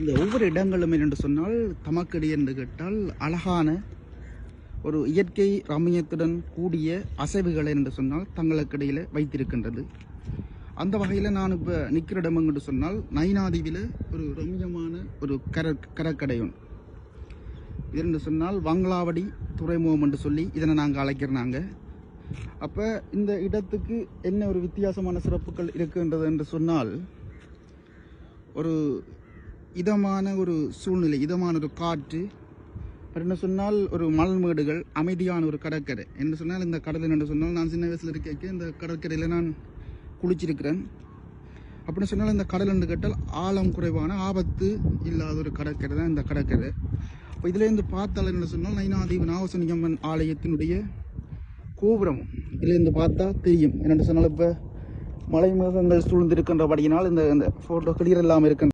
இந்த ஒவ்வொரு இடங்களும் என்று சொன்னால் தமக்கடி என்று கேட்டால் அழகான ஒரு இயற்கை ரம்மியத்துடன் கூடிய அசைவுகளை என்று சொன்னால் தங்களுக்கிடையில் வைத்திருக்கின்றது. அந்த வகையில் நான் இப்போ நிற்கிற இடம் என்று சொன்னால் நைனாதீவில் ஒரு ரம்மியமான ஒரு கர கடற்கடை ஒன்று இது என்று சொன்னால் வங்களாவடி துறைமுகம் என்று சொல்லி இதனை நாங்கள் அழைக்கிறனாங்க அப்போ இந்த இடத்துக்கு என்ன ஒரு வித்தியாசமான சிறப்புகள் இருக்கின்றது என்று சொன்னால் ஒரு இதமான ஒரு சூழ்நிலை இதமான ஒரு காற்று. அப்புறம் என்ன சொன்னால் ஒரு மணல்மேடுகள் அமைதியான ஒரு கடற்கரை. என்று சொன்னால் இந்த கடல் என்று சொன்னால் நான் சின்ன வயசில் இருக்க இந்த கடற்கரையில் நான் குளிச்சிருக்கிறேன். அப்படின்னு சொன்னால் இந்த கடல் என்று கேட்டால் ஆழம் குறைவான ஆபத்து இல்லாத ஒரு கடற்கரை தான் இந்த கடற்கரை. இப்போ இதுலேருந்து பார்த்தால் என்ன சொன்னால் நைனாதீவு நாகசனிகம்மன் ஆலயத்தினுடைய கோபுரம் இதுலேருந்து பார்த்தா தெரியும். என்னென்னு சொன்னால் இப்போ மலை மேகங்கள் சூழ்ந்திருக்கின்றபடியினால் இந்த இந்த ஃபோட்டோ கிளியர் இல்லாமல் இருக்கின்ற